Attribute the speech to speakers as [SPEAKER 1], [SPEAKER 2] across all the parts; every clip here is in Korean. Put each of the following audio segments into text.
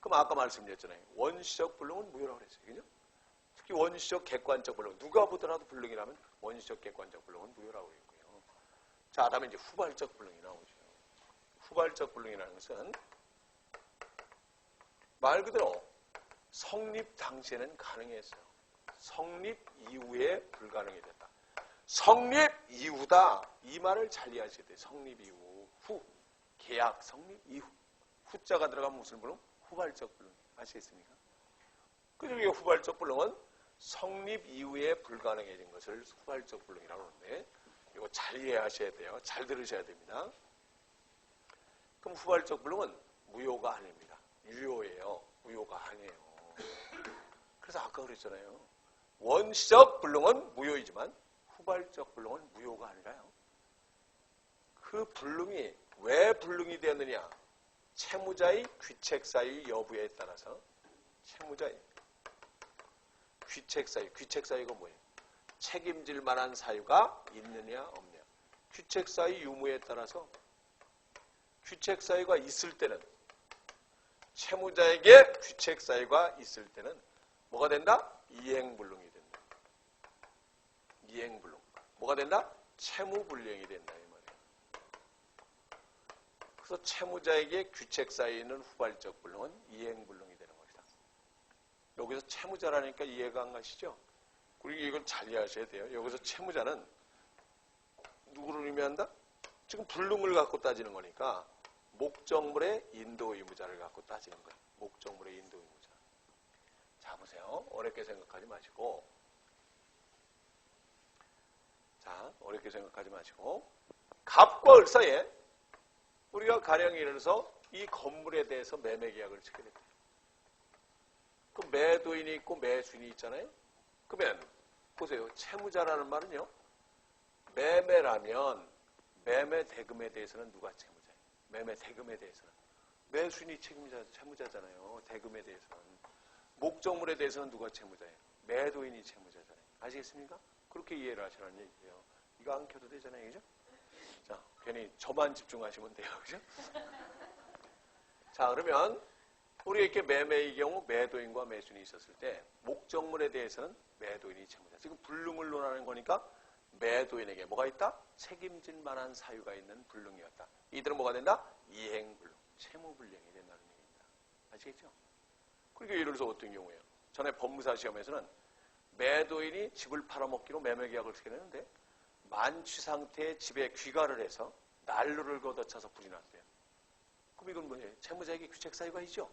[SPEAKER 1] 그럼 아까 말씀드렸잖아요. 원시적 불능은 무효라고 그랬어요. 그죠? 특히 원시적 객관적 불능. 누가 보더라도 불능이라면 원시적 객관적 불능은 무효라고 그랬고요. 자, 다음에 이제 후발적 불능이 나오죠. 후발적 불능이라는 것은 말 그대로 성립 당시에는 가능했어요. 성립 이후에 불가능이 됐다. 성립 이후다. 이 말을 잘 이해하셔야 돼요. 성립 이후. 후. 계약 성립 이후. 후자가 들어가면 무슨 불능? 후발적 불능. 아시겠습니까? 그중에 후발적 불능은 성립 이후에 불가능해진 것을 후발적 불능이라고 하는데 이거 잘 이해하셔야 돼요. 잘 들으셔야 됩니다. 그럼 후발적 불능은 무효가 아닙니다. 유효예요. 무효가 아니에요. 그래서 아까 그랬잖아요. 원시적 불능은 무효이지만 후발적 불능은 무효가 아니라요. 그 불능이 왜 불능이 되었느냐? 채무자의 귀책 사유 여부에 따라서 채무자의 귀책 사유, 귀책 사유가 뭐예요? 책임질 만한 사유가 있느냐 없느냐. 귀책 사유 유무에 따라서 귀책 사유가 있을 때는 채무자에게 귀책 사유가 있을 때는 뭐가 된다? 이행불능이 된다. 이행불능. 뭐가 된다? 채무불량이 된다 이 말이에요. 그래서 채무자에게 사유에 있는 후발적 불능은 이행불능이 되는 것이다. 여기서 채무자라니까 이해가 안 가시죠? 그리고 이걸 잘 이해하셔야 돼요. 여기서 채무자는 누구를 의미한다? 지금 불능을 갖고 따지는 거니까 목적물의 인도 의무자를 갖고 따지는 거예요. 목적물의 인도 의무자. 자 보세요. 어렵게 생각하지 마시고 자 어렵게 생각하지 마시고 갑과 을 사이에 우리가 가령 예를 들어서 이 건물에 대해서 매매 계약을 치게 됐대요. 그 매도인이 있고 매수인이 있잖아요. 그러면 보세요. 채무자라는 말은요. 매매라면 매매 대금에 대해서는 누가 채무자예요? 매매 대금에 대해서는 매수인이 책임자 채무자잖아요. 대금에 대해서는 목적물에 대해서는 누가 채무자예요? 매도인이 채무자잖아요. 아시겠습니까? 그렇게 이해를 하시라는 얘기예요. 이거 안 켜도 되잖아요. 그죠? 자, 괜히 저만 집중하시면 돼요. 그죠? 자, 그러면 우리 이렇게 매매의 경우 매도인과 매수인이 있었을 때 목적물에 대해서는 매도인이 채무자. 지금 불능을 논하는 거니까 매도인에게 뭐가 있다? 책임질 만한 사유가 있는 불능이었다. 이들은 뭐가 된다? 이행불능, 채무불량이 된다는 얘기입니다. 아시겠죠? 그리고 예를 들어서 어떤 경우예요? 전에 법무사 시험에서는 매도인이 집을 팔아먹기로 매매계약을 시켰는데 만취 상태의 집에 귀가를 해서 난로를 걷어차서 불이 났대요. 그럼 이건 뭐예요? 채무자에게 규책 사유가 있죠?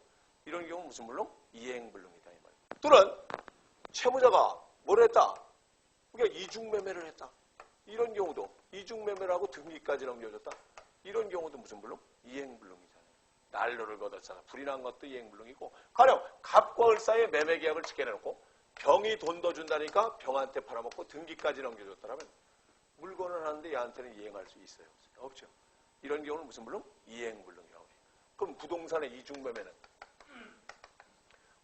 [SPEAKER 1] 이런 경우 무슨 물론 이행불능이다 이 말이에요. 또는 채무자가 뭘 했다? 그러니까 이중매매를 했다. 이런 경우도 이중매매라고 등기까지 넘겨줬다. 이런 경우도 무슨 불능? 이행불능이잖아요. 난로를 걷어차서 불이 난 것도 이행불능이고 가령 갑과 을 사이에 매매계약을 지켜내놓고 병이 돈 더 준다니까 병한테 팔아먹고 등기까지 넘겨줬다면 물건을 하는데 얘한테는 이행할 수 있어요? 없죠. 이런 경우는 무슨 불능? 이행불능이라고 해요. 그럼 부동산의 이중매매는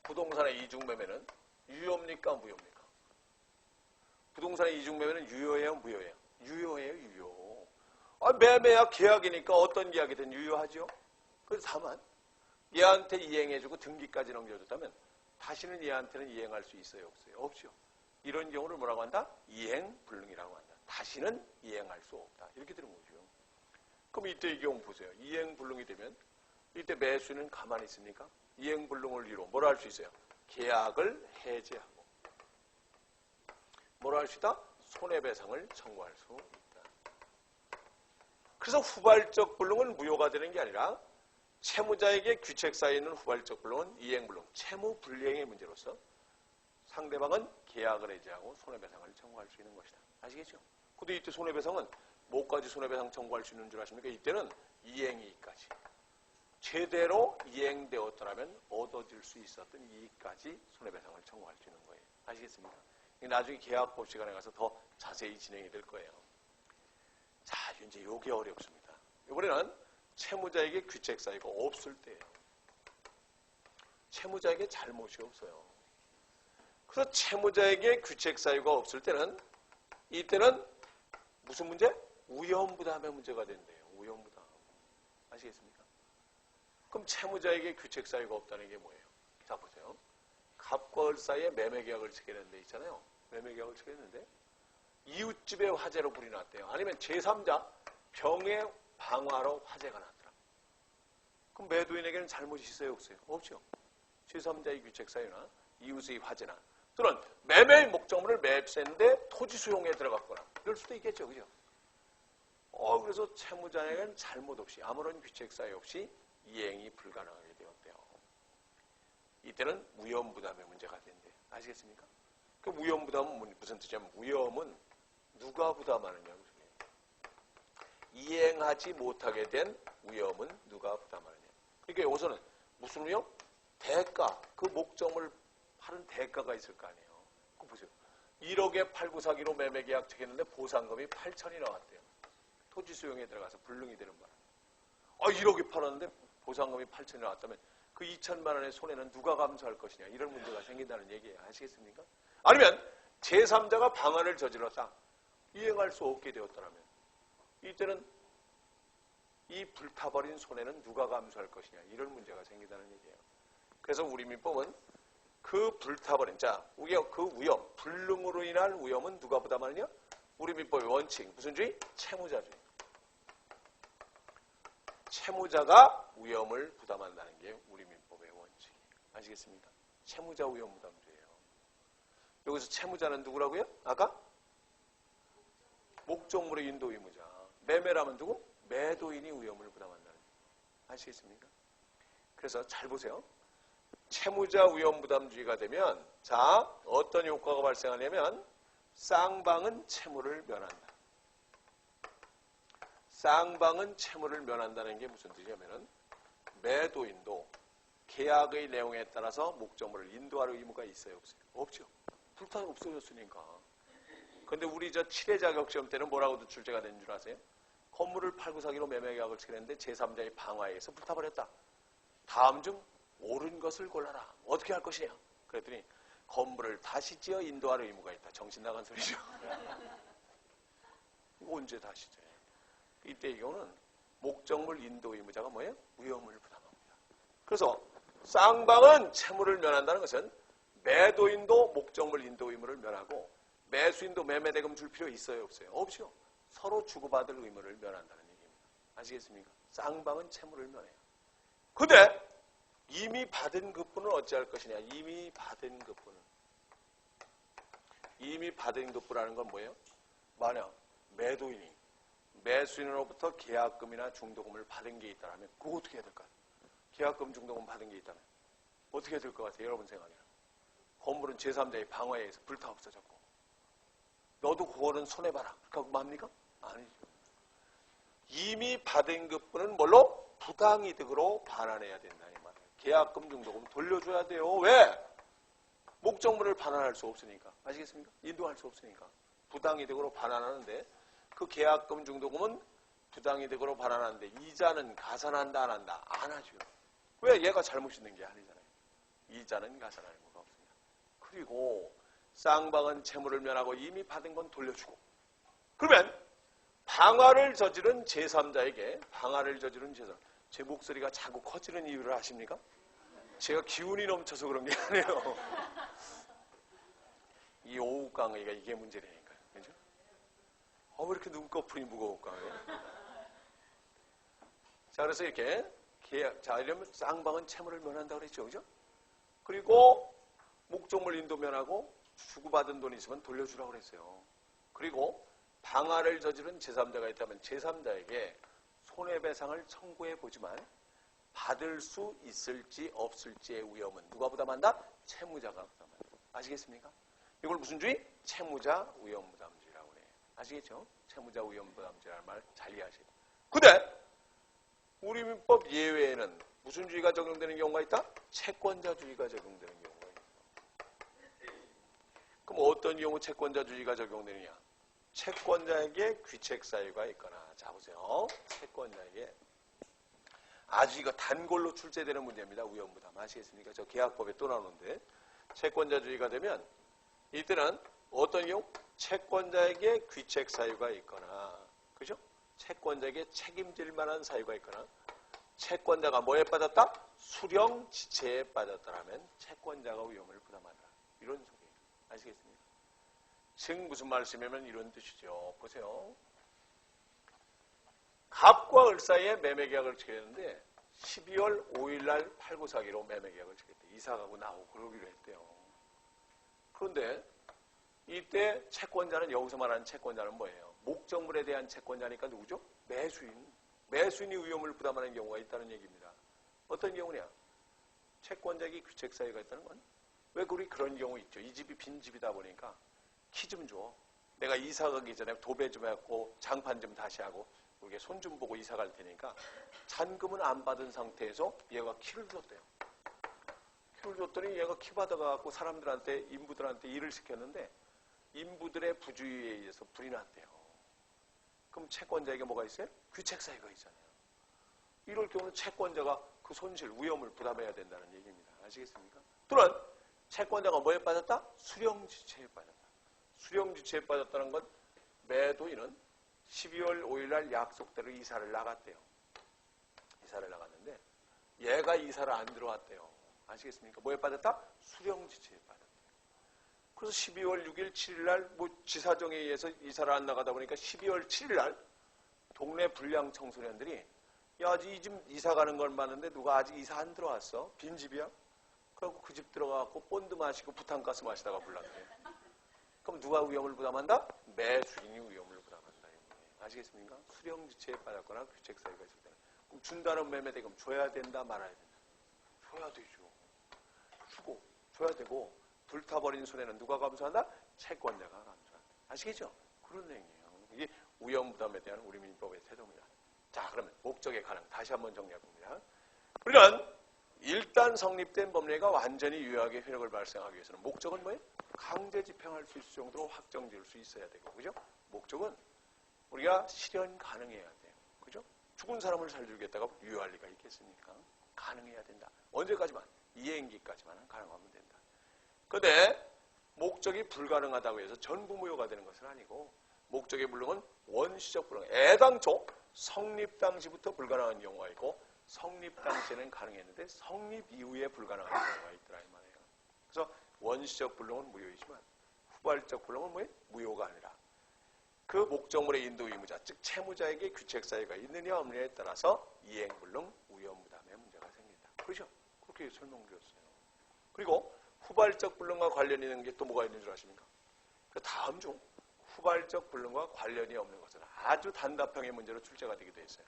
[SPEAKER 1] 부동산의 이중매매는 유효입니까? 무효입니까? 부동산의 이중매매는 유효해요? 무효해요? 유효해요? 유효. 아, 매매야 계약이니까 어떤 계약이든 유효하죠? 그래서 다만 얘한테 이행해주고 등기까지 넘겨줬다면 다시는 얘한테는 이행할 수 있어요? 없어요? 없죠. 이런 경우를 뭐라고 한다? 이행불능이라고 한다. 다시는 이행할 수 없다. 이렇게 되는 거죠. 그럼 이때 이 경우 보세요. 이행불능이 되면 이때 매수는 가만히 있습니까? 이행불능을 이루 뭐라 할 수 있어요? 계약을 해제하고 뭐라 할 수 있다? 손해배상을 청구할 수 있다. 그래서 후발적 불능은 무효가 되는 게 아니라 채무자에게 규책 있는 후발적 불능은 이행불능, 채무 불이행의 문제로서 상대방은 계약을 해제하고 손해배상을 청구할 수 있는 것이다. 아시겠죠? 이때 손해배상은 뭐까지 손해배상 청구할 수 있는 줄 아십니까? 이때는 이행이익까지. 제대로 이행되었더라면 얻어질 수 있었던 이익까지 손해배상을 청구할 수 있는 거예요. 아시겠습니까? 나중에 계약법 시간에 가서 더 자세히 진행이 될 거예요. 자, 이제 요게 어렵습니다. 이번에는 채무자에게 규책 사유가 없을 때예요. 채무자에게 잘못이 없어요. 그래서 채무자에게 규책 사유가 없을 때는 이때는 무슨 문제? 우연부담의 문제가 된대요. 우연부담. 아시겠습니까? 그럼 채무자에게 규책 사유가 없다는 게 뭐예요? 자 보세요. 갑과 을 사이에 매매 계약을 체결하는 데 있잖아요. 매매 계약을 체결했는데 이웃집에 화재로 불이 났대요. 아니면 제3자 병의 방화로 화재가 났더라. 그럼 매도인에게는 잘못이 있어요, 없어요? 없죠. 제3자의 규책 사유나 이웃의 화재나 또는 매매의 목적물을 매입했는데 토지 수용에 들어갔거나 이럴 수도 있겠죠, 그죠? 어, 그래서 채무자에게는 잘못 없이 아무런 규책 사유 없이 이행이 불가능하게 되었대요. 이때는 무혐부담의 문제가 된대. 아시겠습니까? 그 무혐부담은 무슨 뜻이냐면 무혐은 누가 부담하느냐. 이행하지 못하게 된 위험은 누가 부담하느냐. 그러니까 여기서는 무슨 위험? 대가, 그 목적을 파는 대가가 있을 거 아니에요. 그 보세요. 1억에 팔고 사기로 매매 계약 체결했는데 보상금이 8천이 나왔대요. 토지 수용에 들어가서 불능이 되는 바람. 아, 1억에 팔았는데 보상금이 8천이 나왔다면 그 2천만 원의 손해는 누가 감수할 것이냐. 이런 문제가 생긴다는 얘기예요. 아시겠습니까? 아니면 제3자가 방안을 저질렀다. 이행할 수 없게 되었더라면 이때는 이 불타버린 손해는 누가 감수할 것이냐 이런 문제가 생긴다는 얘기예요. 그래서 우리 민법은 그 불타버린 자 우겨 그 위험 불능으로 인한 위험은 누가 부담하느냐? 우리 민법의 원칙 무슨 주의? 채무자주의. 채무자가 위험을 부담한다는 게 우리 민법의 원칙. 아시겠습니까? 채무자 위험 부담주예요. 여기서 채무자는 누구라고요? 아까 목적물의 인도 의무자. 매매라면 누구? 매도인이 위험을 부담한다는 거예요. 아시겠습니까? 그래서 잘 보세요. 채무자 위험 부담주의가 되면 자 어떤 효과가 발생하냐면 쌍방은 채무를 면한다. 쌍방은 채무를 면한다는 게 무슨 뜻이냐면은 매도인도 계약의 내용에 따라서 목적물을 인도할 의무가 있어요, 없어요? 없죠. 불타서 없어졌으니까. 근데 우리 저 7회 자격 시험 때는 뭐라고도 출제가 된 줄 아세요? 건물을 팔고 사기로 매매 계약을 체결했는데 제3자의 방화에 의해서 불타버렸다. 다음 중 옳은 것을 골라라. 어떻게 할 것이냐? 그랬더니 건물을 다시 지어 인도할 의무가 있다. 정신 나간 소리죠. 이거 언제 다시 지어요? 이때 이 경우는 목적물 인도 의무자가 뭐예요? 위험을 부담합니다. 그래서 쌍방은 채무를 면한다는 것은 매도인도 목적물 인도 의무를 면하고 매수인도 매매대금 줄 필요 있어요? 없어요? 없죠. 서로 주고받을 의무를 면한다는 얘기입니다. 아시겠습니까? 쌍방은 채무를 면해요. 근데 이미 받은 그분은 어찌할 것이냐? 이미 받은 그분은 이미 받은 그분이라는 건 뭐예요? 만약 매도인이 매수인으로부터 계약금이나 중도금을 받은 게 있다면 그거 어떻게 해야 될까요? 계약금 중도금 받은 게 있다면 어떻게 될 것 같아요? 여러분 생각에 건물은 제3자의 방어에 의해서 불타 없어졌고 너도 그거는 손해봐라. 그렇게 맙니까? 아니죠. 이미 받은 것뿐은 뭘로? 부당이득으로 반환해야 된다. 계약금 중도금 돌려줘야 돼요. 왜? 목적물을 반환할 수 없으니까. 아시겠습니까? 인도할 수 없으니까. 부당이득으로 반환하는데 그 계약금 중도금은 부당이득으로 반환하는데 이자는 가산한다 안 한다? 안 하죠. 왜? 얘가 잘못 있는 게 아니잖아요. 이자는 가산할 의무가 없습니다. 그리고 쌍방은 채무를 면하고 이미 받은 건 돌려주고 그러면 방화를 저지른 제3자에게 방화를 저지른 제3자 제 목소리가 자꾸 커지는 이유를 아십니까? 제가 기운이 넘쳐서 그런 게 아니에요. 이 오후 강의가 이게 문제라니까요. 그죠? 어, 왜 이렇게 눈꺼풀이 무거울까요? 자, 그래서 이렇게 자, 이러면 쌍방은 채무를 면한다고 그랬죠. 그죠? 그리고 목적물 인도 면하고 주고받은 돈이 있으면 돌려주라고 그랬어요. 그리고 방화를 저지른 제3자가 있다면 제3자에게 손해배상을 청구해 보지만 받을 수 있을지 없을지의 위험은 누가 부담한다? 채무자가 부담한다. 아시겠습니까? 이걸 무슨 주의? 채무자 위험 부담주의라고 그래요. 아시겠죠? 채무자 위험 부담주의라는 말 잘 이해하세요. 근데 우리 민법 예외에는 무슨 주의가 적용되는 경우가 있다? 채권자 주의가 적용되는 경우가 있다. 그럼 어떤 경우 채권자 주의가 적용되느냐? 채권자에게 귀책 사유가 있거나 자 보세요. 채권자에게 아주 이거 단골로 출제되는 문제입니다. 위험부담 아시겠습니까? 저 계약법에 또 나오는데 채권자주의가 되면 이때는 어떤 경우 채권자에게 귀책 사유가 있거나 그죠? 채권자에게 책임질 만한 사유가 있거나 채권자가 뭐에 빠졌다? 수령 지체에 빠졌다라면 채권자가 위험을 부담한다. 이런 소리예요. 아시겠습니까? 즉 무슨 말씀이면 이런 뜻이죠. 보세요. 갑과 을 사이에 매매 계약을 지켰는데 12월 5일 날 팔고 사기로 매매 계약을 지켰대. 이사 가고 나오고 그러기로 했대요. 그런데 이때 채권자는 여기서 말하는 채권자는 뭐예요? 목적물에 대한 채권자니까 누구죠? 매수인. 매수인이 위험을 부담하는 경우가 있다는 얘기입니다. 어떤 경우냐? 채권자에게 규책 사유가 있다는 건 왜 우리 그런 경우 있죠? 이 집이 빈 집이다 보니까 키 좀 줘. 내가 이사 가기 전에 도배 좀 해갖고 장판 좀 다시 하고 우리가 손 좀 보고 이사 갈 테니까 잔금은 안 받은 상태에서 얘가 키를 줬대요. 키를 줬더니 얘가 키 받아갖고 사람들한테 인부들한테 일을 시켰는데 인부들의 부주의에 의해서 불이 났대요. 그럼 채권자에게 뭐가 있어요? 규책 사유가 있잖아요. 이럴 경우는 채권자가 그 손실, 위험을 부담해야 된다는 얘기입니다. 아시겠습니까? 또는 채권자가 뭐에 빠졌다? 수령지체에 빠졌다. 수령지체에 빠졌다는 건 매도인은 12월 5일 날 약속대로 이사를 나갔대요. 이사를 나갔는데 얘가 이사를 안 들어왔대요. 아시겠습니까? 뭐에 빠졌다? 수령지체에 빠졌다. 그래서 12월 6일, 7일 날, 뭐, 지사정에 의해서 이사를 안 나가다 보니까 12월 7일 날, 동네 불량 청소년들이, 야, 아직 이 집 이사 가는 걸 봤는데 누가 아직 이사 안 들어왔어? 빈 집이야? 그래갖고 그 집 들어가갖고 본드 마시고 부탄가스 마시다가 불났대. 그럼 누가 위험을 부담한다? 부담한다. 아시겠습니까? 수령지체에 빠졌거나 규책 사유가 있을 때는. 그럼 준다는 매매 대금 줘야 된다, 말아야 된다. 줘야 되죠. 주고, 줘야 되고, 불타버린 손해는 누가 감수한다? 채권자가 감수한다. 아시겠죠? 그런 내용이에요. 이게 위험부담에 대한 우리 민법의 태도입니다. 자, 그러면 목적의 가능 다시 한번 정리해 봅니다. 우리는 일단 성립된 법례가 완전히 유효하게 효력을 발생하기 위해서는 목적은 뭐예요? 강제 집행할 수 있을 정도로 확정 지을 수 있어야 되고, 그죠? 목적은 우리가 실현 가능해야 돼요. 그죠? 죽은 사람을 살려주겠다가 유효할 리가 있겠습니까? 가능해야 된다. 언제까지만? 이행기까지만 가능하면 된다. 근데 목적이 불가능하다고 해서 전부 무효가 되는 것은 아니고 목적의 불능은 원시적 불능. 애당초 성립 당시부터 불가능한 경우가 있고 성립 당시에는 가능했는데 성립 이후에 불가능한 경우가 있더라 이 말이에요. 그래서 원시적 불능은 무효이지만 후발적 불능은 뭐예요? 무효가 아니라 그 목적물의 인도 의무자, 즉 채무자에게 규책 사유가 있느냐 없느냐에 따라서 이행 불능, 우연 부담의 문제가 생긴다. 그렇죠? 그렇게 설명드렸어요. 그리고 후발적 불능과 관련이 있는 게 또 뭐가 있는 줄 아십니까? 그 다음 중 후발적 불능과 관련이 없는 것은 아주 단답형의 문제로 출제가 되기도 했어요.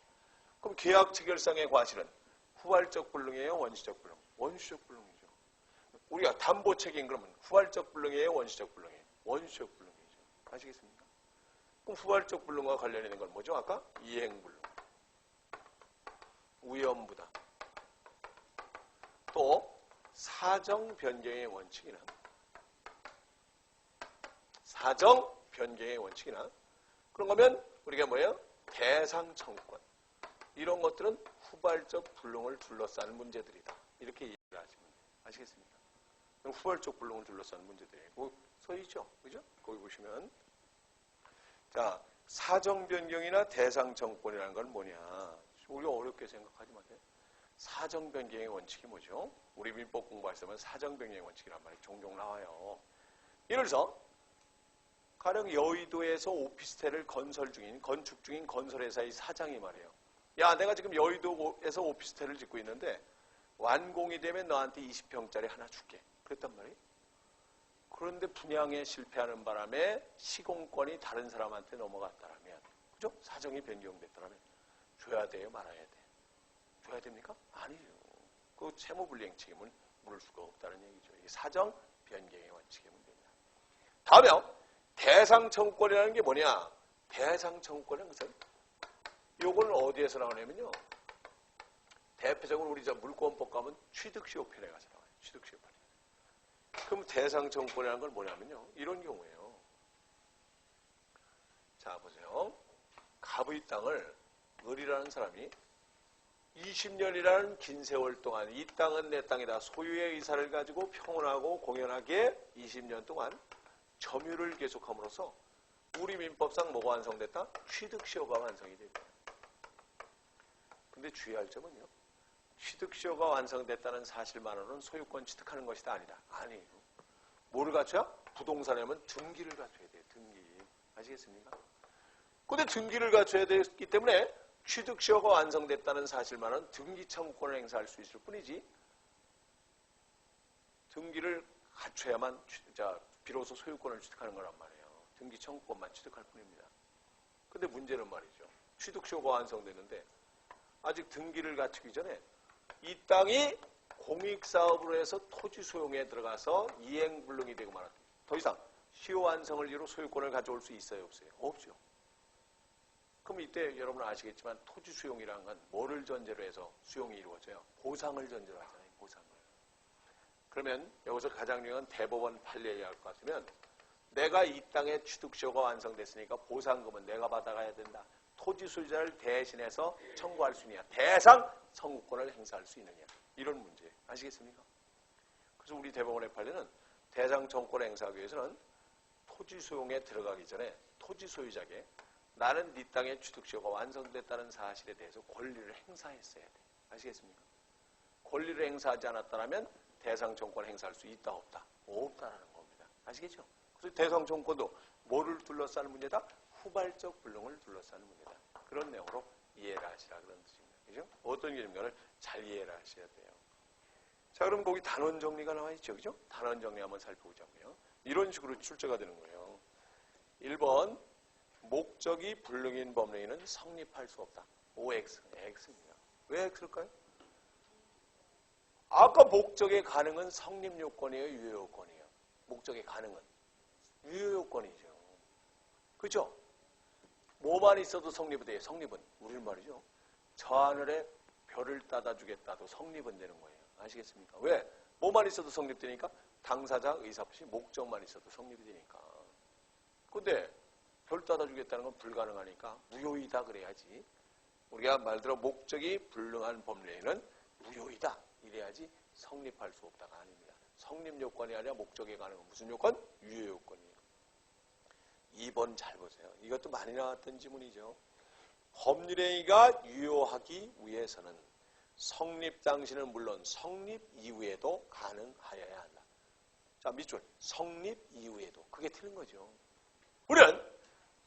[SPEAKER 1] 그럼 계약 체결상의 과실은 후발적 불능이에요, 원시적 불능? 원시적 불능이죠. 우리가 담보 책임 그러면 후발적 불능이에요, 원시적 불능이에요? 원시적 불능이죠. 아시겠습니까? 그럼 후발적 불능과 관련 있는 건 뭐죠? 아까 이행 불능, 위험 부담, 또 사정 변경의 원칙이나 사정 변경의 원칙이나 그런 거면 우리가 뭐예요? 대상 청구권 이런 것들은 후발적 불능을 둘러싸는 문제들이다. 이렇게 이해를 하시면 돼요. 아시겠습니까? 후발적 불능을 둘러싸는 문제들이고 써 있죠. 그죠? 거기 보시면 자 사정 변경이나 대상 청구권이라는 건 뭐냐? 우리가 어렵게 생각하지 마세요. 사정 변경의 원칙이 뭐죠? 우리 민법 공부할 때면 사정 변경의 원칙이란 말이 종종 나와요. 예를 들어서 가령 여의도에서 오피스텔을 건설 중인 건축 중인 건설회사의 사장이 말이에요. 야, 내가 지금 여의도에서 오피스텔을 짓고 있는데 완공이 되면 너한테 20평짜리 하나 줄게. 그랬단 말이에요. 그런데 분양에 실패하는 바람에 시공권이 다른 사람한테 넘어갔다라면, 그죠? 사정이 변경됐다라면 줘야 돼요, 말아야 돼. 줘야 됩니까? 아니죠. 그 채무불이행 책임을 물을 수가 없다는 얘기죠. 이게 사정 변경의 원칙의 문제입니다. 다음에요. 대상 청구권이라는 게 뭐냐? 대상 청구권이라는 것은 요걸 어디에서 나오냐면요. 대표적으로 우리 저 물권법 가면 취득시효편에 가서 나와요. 취득시효편. 그럼 대상 청구권이라는 건 뭐냐면요. 이런 경우에요. 자, 보세요. 갑의 땅을 을이라는 사람이 20년이라는 긴 세월 동안 이 땅은 내 땅이다. 소유의 의사를 가지고 평온하고 공연하게 20년 동안 점유를 계속함으로써 우리 민법상 뭐가 완성됐다? 취득시효가 완성이 됩니다. 근데 주의할 점은요. 취득시효가 완성됐다는 사실만으로는 소유권 취득하는 것이 다 아니다. 아니에요. 뭐를 갖춰야? 부동산이면 등기를 갖춰야 돼요. 등기. 아시겠습니까? 근데 등기를 갖춰야 되기 때문에 취득시효가 완성됐다는 사실만은 등기 청구권을 행사할 수 있을 뿐이지 등기를 갖춰야만 비로소 소유권을 취득하는 거란 말이에요. 등기 청구권만 취득할 뿐입니다. 근데 문제는 말이죠. 취득시효가 완성됐는데 아직 등기를 갖추기 전에 이 땅이 공익사업으로 해서 토지 소용에 들어가서 이행불능이 되고 말았다. 더 이상 시효 완성을 이루 소유권을 가져올 수 있어요, 없어요? 없죠. 그럼 이때 여러분 아시겠지만 토지 수용이라는 건 뭐를 전제로 해서 수용이 이루어져요? 보상을 전제로 하잖아요, 보상을. 그러면 여기서 가장 중요한 대법원 판례 이야기할 것 같으면 내가 이 땅에 취득시효가 완성됐으니까 보상금은 내가 받아가야 된다. 토지 소유자를 대신해서 청구할 수 있느냐. 대상 청구권을 행사할 수 있느냐. 이런 문제. 아시겠습니까? 그래서 우리 대법원의 판례는 대상 청구권을 행사하기 위해서는 토지 소용에 들어가기 전에 토지 소유자에게 나는 네 땅의 취득시효가 완성됐다는 사실에 대해서 권리를 행사했어야 돼. 아시겠습니까? 권리를 행사하지 않았다면 대상 청구권을 행사할 수 있다 없다? 없다라는 겁니다. 아시겠죠? 그래서 대상 청구권도 뭐를 둘러싸는 문제다? 후발적 불능을 둘러싸는 문제다. 그런 내용으로 이해를 하시라 그런 뜻입니다. 그죠? 어떤 개념을 잘 이해를 하셔야 돼요. 자, 그럼 거기 단원 정리가 나와 있죠. 그죠? 단원 정리 한번 살펴보자고요. 이런 식으로 출제가 되는 거예요. 1번 목적이 불능인 법령에는 성립할 수 없다. OX, X입니다. 왜 X일까요? 아까 목적의 가능은 성립 요건이에요, 유효 요건이에요. 목적의 가능은 유효 요건이죠. 그죠? 뭐만 있어도 성립이 돼요. 성립은 우리 말이죠. 저 하늘에 별을 따다 주겠다도 성립은 되는 거예요. 아시겠습니까? 왜? 뭐만 있어도 성립되니까 당사자 의사 없이 목적만 있어도 성립이 되니까. 근데 별 따다 주겠다는 건 불가능하니까 무효이다 그래야지. 우리가 말대로 목적이 불능한 법례에는 무효이다 이래야지 성립할 수 없다가 아닙니다. 성립 요건이 아니라 목적에 가는 건 무슨 요건? 유효 요건이에요. 2번 잘 보세요. 이것도 많이 나왔던 지문이죠. 법률행위가 유효하기 위해서는 성립 당시는 물론 성립 이후에도 가능하여야 한다. 자, 밑줄. 성립 이후에도. 그게 틀린 거죠. 우리는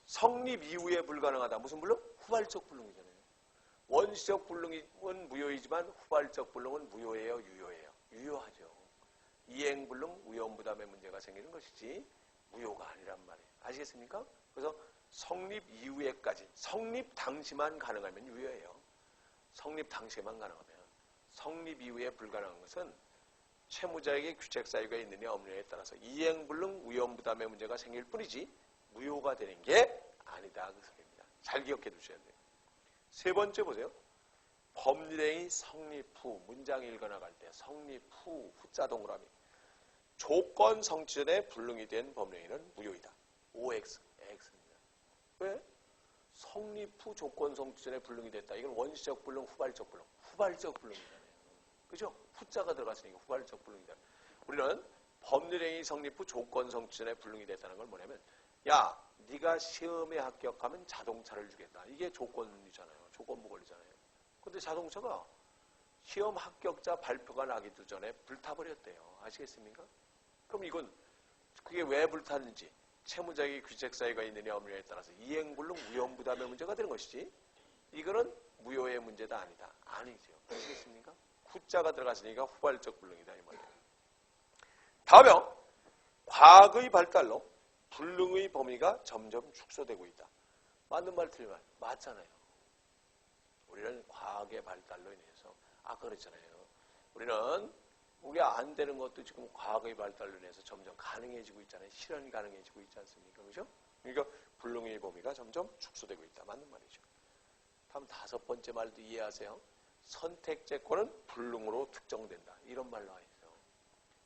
[SPEAKER 1] 성립 이후에 불가능하다. 무슨 불능? 후발적 불능이잖아요. 원시적 불능은 무효이지만 후발적 불능은 무효예요, 유효예요. 유효하죠. 이행 불능, 위험부담의 문제가 생기는 것이지 무효가 아니란 말이에요. 아시겠습니까? 그래서 성립 이후에까지 성립 당시만 가능하면 유효예요. 성립 당시에만 가능하면 성립 이후에 불가능한 것은 채무자에게 규책 사유가 있느냐 없느냐에 따라서 이행 불능, 위험 부담의 문제가 생길 뿐이지 무효가 되는 게 아니다 그 소리입니다. 잘 기억해 두셔야 돼요. 세 번째 보세요. 법률행위 성립 후 문장 읽어나갈 때 성립 후 후자 동그라미 조건 성취 전에 불능이 된 법령에는 무효이다. OX, X입니다. 왜? 성립 후 조건 성취 전에 불능이 됐다. 이건 원시적 불능, 후발적 불능. 후발적 불능이잖아요. 그죠? 후자가 들어갔으니까 후발적 불능이다. 우리는 법률행위 성립 후 조건 성취 전에 불능이 됐다는 걸 뭐냐면 야, 네가 시험에 합격하면 자동차를 주겠다. 이게 조건이잖아요. 조건부 권리잖아요. 근데 자동차가 시험 합격자 발표가 나기도 전에 불타버렸대요. 아시겠습니까? 그럼 이건 그게 왜 불탔는지 채무자에게 규책 사유가 있느냐 없느냐에 따라서 이행불능 무효부담의 문제가 되는 것이지 이거는 무효의 문제다 아니다. 아니죠. 아시겠습니까? 후자가 들어갔으니까 후발적 불능이다 이 말이에요. 다음에 과거의 발달로 불능의 범위가 점점 축소되고 있다. 맞는 말 틀린 말 맞잖아요. 우리는 과학의 발달로 인해서 아까 그랬잖아요. 우리는 우리가 안 되는 것도 지금 과학의 발달로 인해서 점점 가능해지고 있잖아요. 실현이 가능해지고 있지 않습니까? 그죠? 그러니까 불능의 범위가 점점 축소되고 있다. 맞는 말이죠. 다음 다섯 번째 말도 이해하세요. 선택제권은 불능으로 특정된다. 이런 말 나와 있어요.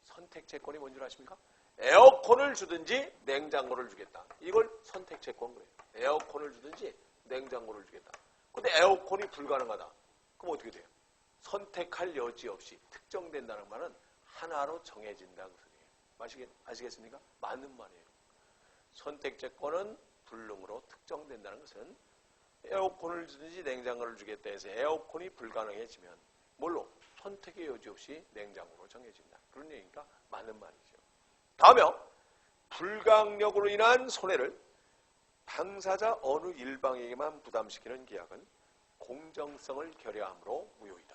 [SPEAKER 1] 선택제권이 뭔 줄 아십니까? 에어컨을 주든지 냉장고를 주겠다. 이걸 선택제권 그래요. 에어컨을 주든지 냉장고를 주겠다. 근데 에어컨이 불가능하다. 그럼 어떻게 돼요? 선택할 여지 없이 특정된다는 말은 하나로 정해진다 그 소리예요. 아시겠, 아시겠습니까? 맞는 말이에요. 선택제권은 불능으로 특정된다는 것은 에어컨을 주든지 냉장고를 주겠다 해서 에어컨이 불가능해지면 뭘로? 선택의 여지 없이 냉장고로 정해진다. 그런 얘기니까 맞는 말이죠. 다음에 불강력으로 인한 손해를 당사자 어느 일방에게만 부담시키는 계약은 공정성을 결여함으로 무효이다.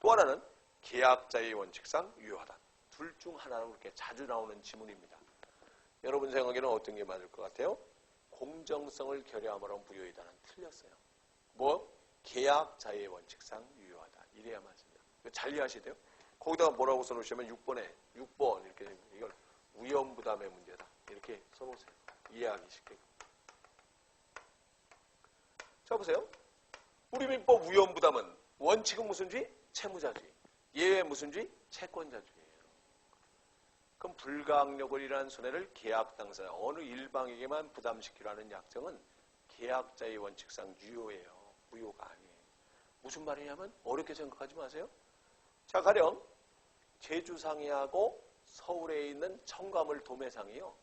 [SPEAKER 1] 또 하나는 계약자의 원칙상 유효하다. 둘 중 하나로 그렇게 자주 나오는 지문입니다. 여러분 생각에는 어떤 게 맞을 것 같아요? 공정성을 결여함으로 무효이다는 틀렸어요. 뭐? 계약자의 원칙상 유효하다. 이래야 맞습니다. 잘 이해하셔야 돼요. 거기다가 뭐라고 써놓으시면 6번에 6번 이렇게 이걸 위험부담의 문제다. 이렇게 써놓으세요. 이해하기 쉽게. 자 보세요. 우리 민법 위험부담은 원칙은 무슨 주의? 채무자주의. 예외 무슨 주의? 채권자주의예요. 그럼 불가항력을 일한 손해를 계약 당사자 어느 일방에게만 부담시키라는 약정은 계약자의 원칙상 유효예요. 무효가 아니에요. 무슨 말이냐면 어렵게 생각하지 마세요. 자 가령 제주상해하고 서울에 있는 청가물 도매상이요.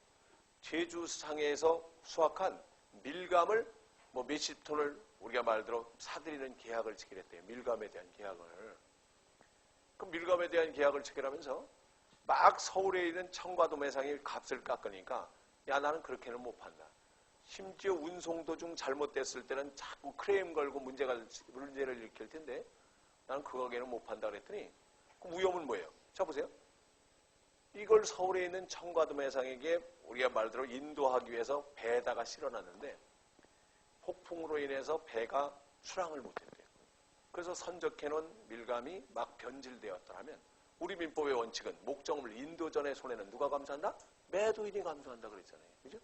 [SPEAKER 1] 제주상해에서 수확한 밀감을 뭐 몇십 톤을 우리가 말대로 사들이는 계약을 체결 했대요. 밀감에 대한 계약을. 그 밀감에 대한 계약을 체결하면서 막 서울에 있는 청과도 매상이 값을 깎으니까 야 나는 그렇게는 못 판다. 심지어 운송 도중 잘못됐을 때는 자꾸 크레임 걸고 문제가 문제를 일으킬 텐데 나는 그 가게는 못 판다 그랬더니 그 위험은 뭐예요? 자 보세요. 이걸 서울에 있는 청과도 매상에게 우리가 말대로 인도하기 위해서 배에다가 실어놨는데 폭풍으로 인해서 배가 출항을 못했대요. 그래서 선적해놓은 밀감이 막 변질되었더라면 우리 민법의 원칙은 목적물 인도 전의 손해는 누가 감수한다? 매도인이 감수한다 그랬잖아요. 그죠?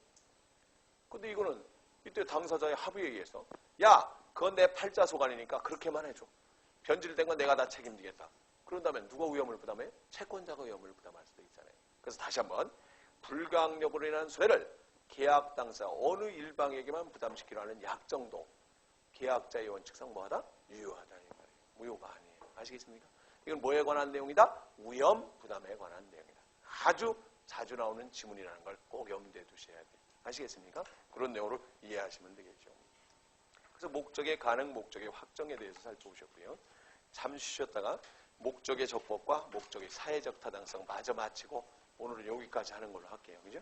[SPEAKER 1] 근데 이거는 이때 당사자의 합의에 의해서 야, 그건 내 팔자 소관이니까 그렇게만 해줘. 변질된 건 내가 다 책임지겠다. 그런다면 누가 위험을 부담해? 채권자가 위험을 부담할 수도 있잖아요. 그래서 다시 한번 불가항력으로 인한 손해를 계약 당사 어느 일방에게만 부담시키라는 약정도 계약자의 원칙상 뭐하다? 유효하다. 무효가 아니에요. 아시겠습니까? 이건 뭐에 관한 내용이다? 위험 부담에 관한 내용이다. 아주 자주 나오는 지문이라는 걸 꼭 염두에 두셔야 돼요. 아시겠습니까? 그런 내용으로 이해하시면 되겠죠. 그래서 목적의 가능, 목적의 확정에 대해서 살펴보셨고요. 잠시 쉬었다가 목적의 적법과 목적의 사회적 타당성 마저 마치고 오늘은 여기까지 하는 걸로 할게요. 그죠?